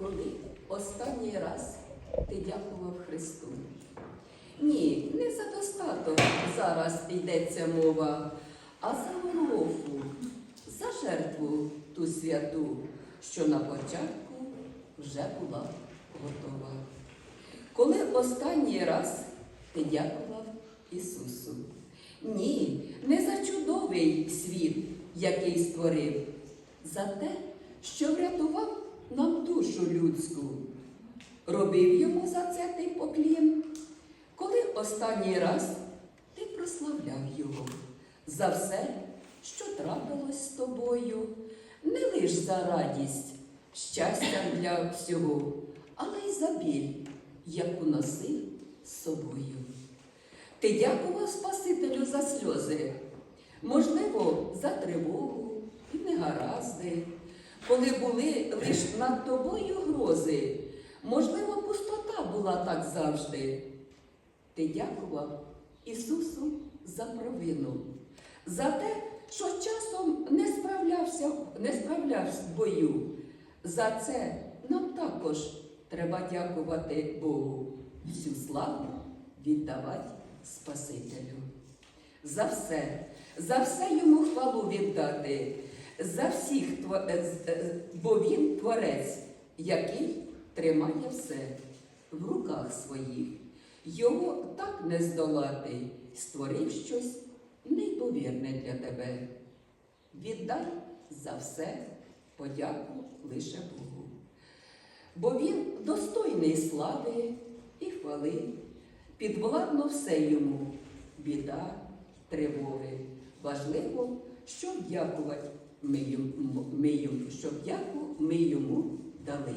Коли останній раз ти дякував Христу? Ні, не за достаток зараз йдеться мова, а за Голгофу, за жертву ту святу, що на початку вже була готова. Коли останній раз ти дякував Ісусу? Ні, не за чудовий світ, який створив, за те, що душу людську. Робив йому за це ти поклін. Коли останній раз ти прославляв його за все, що трапилось з тобою, не лиш за радість, щастя для всього, але й за біль, яку носив з собою. Ти дякував Спасителю за сльози, можливо, за тривогу і негаразди, коли були лиш над тобою грози, можливо, пустота була так завжди. Ти дякував Ісусу за провину, за те, що часом не справлявся, не справлявся в бою. За це нам також треба дякувати Богу, всю славу віддавати Спасителю. За все, за все йому хвалу віддати, за всіх, е, е, бо він творець, який тримає все в руках своїх. Його так не здолати, створив щось неймовірне для тебе. Віддай за все подяку лише Богу. Бо він достойний слави і хвали, підвладно все йому, біда, тривоги. Важливо, щоб дякувати ми йому, щоб дяку ми йому дали.